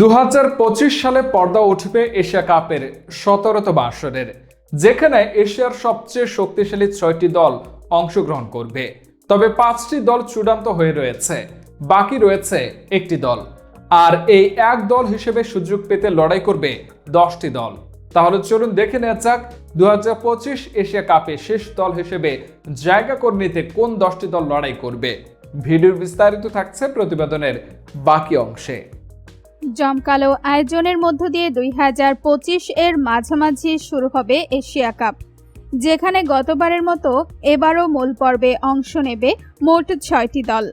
দু হাজার পঁচিশ সালে পর্দা উঠবে এশিয়া কাপের সতেরোতম আসরের, যেখানে এশিয়ার সবচেয়ে শক্তিশালী ছয়টি দল অংশগ্রহণ করবে। তবে পাঁচটি দল চূড়ান্ত হয়ে রয়েছে, বাকি রয়েছে একটি দল। আর এই এক দল হিসেবে সুযোগ পেতে লড়াই করবে দশটি দল। তাহলে চলুন দেখে নেওয়া যাক দু হাজার পঁচিশ এশিয়া কাপে শেষ দল হিসেবে জায়গা করে নিতে কোন দশটি দল লড়াই করবে। ভিডিওর বিস্তারিত থাকছে প্রতিবেদনের বাকি অংশে। জমকালো আয়োজনের মধ্য দিয়ে দুই হাজার পঁচিশ এর মাঝামাঝি শুরু হবে এশিয়া কাপ। যেখানে গতবারের মতো এবারও মূল পর্বে অংশ নেবে মোট ছয়টি দল।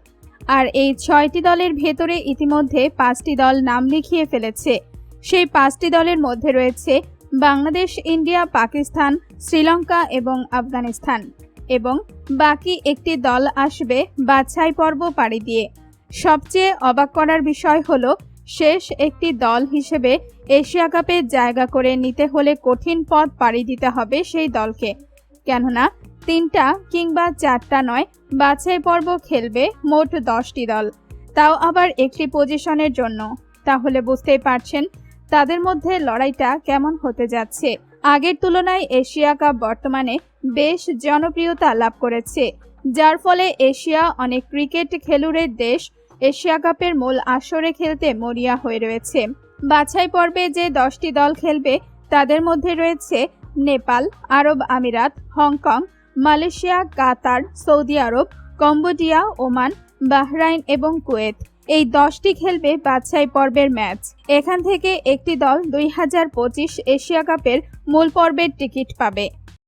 আর এই ছয়টি দলের ভেতরে ইতিমধ্যে পাঁচটি দল নাম লিখিয়ে ফেলেছে। সেই পাঁচটি দলের মধ্যে রয়েছে বাংলাদেশ, ইন্ডিয়া, পাকিস্তান, শ্রীলঙ্কা এবং আফগানিস্তান। এবং বাকি একটি দল আসবে বাছাই পর্ব পাড়ি দিয়ে। সবচেয়ে অবাক করার বিষয় হলো শেষ একটি দল হিসেবে এশিয়া কাপে জায়গা করে নিতে হলে কঠিন পথ পাড়ি দিতে হবে সেই দলকে। কেননা, তিনটা কিংবা চারটা নয়, বাছাই পর্ব খেলবে মোট দশটি দল। তাও আবার একটি পজিশনের জন্য। তাহলে বুঝতেই পারছেন তাদের মধ্যে লড়াইটা কেমন হতে যাচ্ছে। আগের তুলনায় এশিয়া কাপ বর্তমানে বেশ জনপ্রিয়তা লাভ করেছে, যার ফলে এশিয়া অনেক ক্রিকেট খেলুড়ের দেশ এশিয়া কাপের মূল আসরে খেলতে মরিয়া হয়ে রয়েছে। বাছাই পর্বে যে দশটি দল খেলবে, তাদের মধ্যে রয়েছে নেপাল, আরব আমিরাত, হংকং, মালয়েশিয়া, কাতার, সৌদি আরব, কম্বোডিয়া, ওমান, বাহরাইন এবং কুয়েত। এই দশটি খেলবে বাছাই পর্বের ম্যাচ। এখান থেকে একটি দল দুই হাজার পঁচিশ এশিয়া কাপের মূল পর্বের টিকিট পাবে।